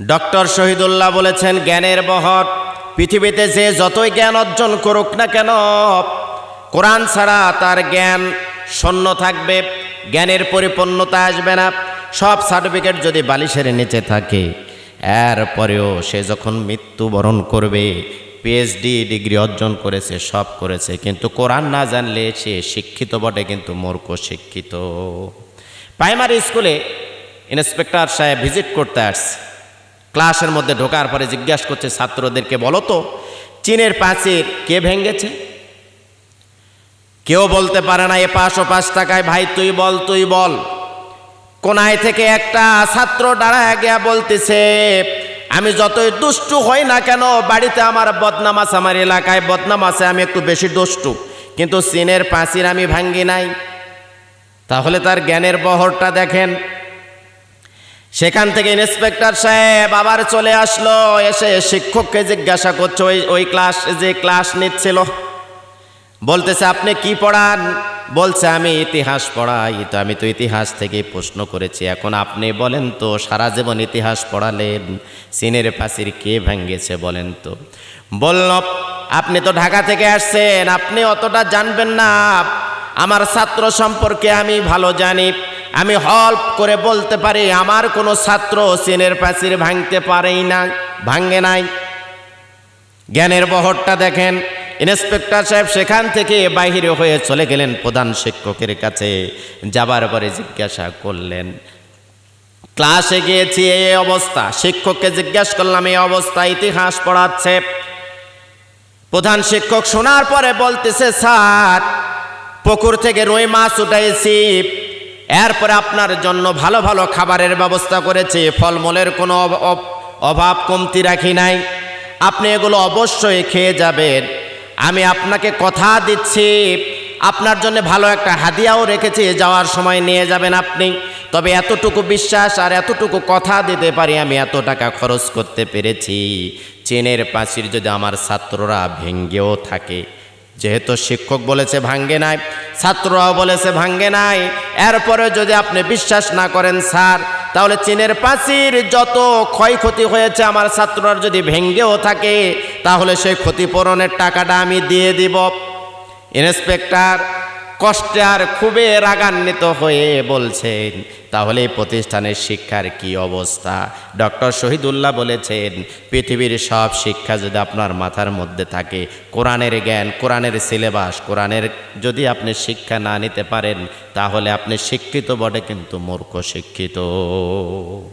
Doctor Shahidullah বলেছেন, জ্ঞানের বহর, পৃথিবীতে যে যতই জ্ঞান অর্জন করুক না কেন, কোরআন ছাড়া তার জ্ঞান শূন্য থাকবে, জ্ঞানের পরিপূর্ণতা আসবে না। সব সার্টিফিকেট যদি বালিশের নিচে থাকে, এরপরেও সে যখন মৃত্যুবরণ করবে পিএইচডি ডিগ্রি অর্জন করেছে, সব করেছে, কিন্তু কোরআন না জানলে সে শিক্ষিত বটে, কিন্তু মূর্খ শিক্ষিত। প্রাইমারি স্কুলে ইন্সপেক্টর সাহেব ভিজিট করতে আসছে। ক্লাসের মধ্যে ঢোকার পরে জিজ্ঞাসা করছে, ছাত্রদেরকে বলো তো, চীনের প্রাচীর কে ভেঙেছে? কেউ বলতে পারে না এ ও পাশ টাকায়, ভাই, তুই বল তুই বল। কোনায় থেকে একটা ছাত্র দাঁড়ায় গিয়া বলতেছে, আমি যতই দুষ্টু হই না কেন, বাড়িতে আমার বদনাম আছে আমার এলাকায় বদনাম আছে আমি একটু বেশি দুষ্টু, কিন্তু চীনের প্রাচীর আমি ভাঙ্গি নাই। তাহলে তার জ্ঞানের বহরটা দেখেন সেখান থেকে ইন্সপেক্টর সাহেব আবার চলে আসলো, এসে শিক্ষককে জিজ্ঞাসা করছে, ওই ওই ক্লাস, যে ক্লাস নিচ্ছিল, বলতেছে আপনি কি পড়ান? বলছে, আমি ইতিহাস পড়াই, তো আমি তো ইতিহাস থেকে প্রশ্ন করেছি, এখন আপনি বলেন তো, সারা জীবন ইতিহাস পড়ালেন চীনের প্রাচীর কে ভেঙ্গেছে বলেন তো? বলল, আপনি তো ঢাকা থেকে আসছেন, আপনি অতটা জানবেন না, আমার ছাত্র সম্পর্কে আমি ভালো জানি। আমি হল্প করে বলতে পারি, আমার কোনো ছাত্র চীনের প্রাচীর ভাঙতে পারেই না, ভাঙে নাই। জ্ঞানের বহরটা দেখেন, ইন্সপেক্টর সাহেব সেখান থেকে বাহিরে হয়ে চলে গেলেন প্রধান শিক্ষকের কাছে, যাবার পরে জিজ্ঞাসা করলেন, ক্লাসে গিয়েছি, এই অবস্থা? শিক্ষককে জিজ্ঞাসা করলাম, এই অবস্থা ইতিহাস পড়াচ্ছে। প্রধান শিক্ষক শোনার পরে বলতেছে, স্যার, পুকুর থেকে রুই মাছ উঠাইছি। এরপরে আপনার জন্য ভালো ভালো খাবারের ব্যবস্থা করেছে। ফলমূলের কোনো অভ- অভ- অভাব কমতি রাখি নাই। আপনি এগুলো অবশ্যই খেয়ে যাবেন। আমি আপনাকে কথা দিচ্ছি। আপনার জন্য ভালো একটা হাদিয়াও রেখেছি যাওয়ার সময় নিয়ে যাবেন আপনি। তবে এতটুকু বিশ্বাস আর এতটুকু কথা দিতে পারি আমি, এত টাকা খরচ করতে পেরেছি। চেনের প্রাচীর যদি আমার ছাত্ররা ভেঙ্গেও থাকে। যেহেতু শিক্ষক বলেছে, ভাঙ্গে নাই। ছাত্ররাও বলেছে, ভাঙ্গে নাই। এরপরে যদি আপনি বিশ্বাস না করেন, স্যার, তাহলে চীনের প্রাচীর যত ক্ষয়ক্ষতি হয়েছে আমার ছাত্ররা যদি ভেঙ্গেও থাকে, তাহলে সেই ক্ষতিপূরণের টাকাটা আমি দিয়ে দিব। ইন্সপেক্টর কষ্টে আর খুবই রাগান্বিত হয়ে বলছেন, তাহলে প্রতিষ্ঠানের শিক্ষার কি অবস্থা? ডক্টর শহীদুল্লাহ বলেছেন, পৃথিবীর সব শিক্ষা যদি আপনার মাথার মধ্যে থাকে, কোরআনের জ্ঞান, কোরআনের সিলেবাস, কোরআনের যদি আপনি শিক্ষা না নিতে পারেন, তাহলে আপনি শিক্ষিত বটে কিন্তু মূর্খ শিক্ষিত।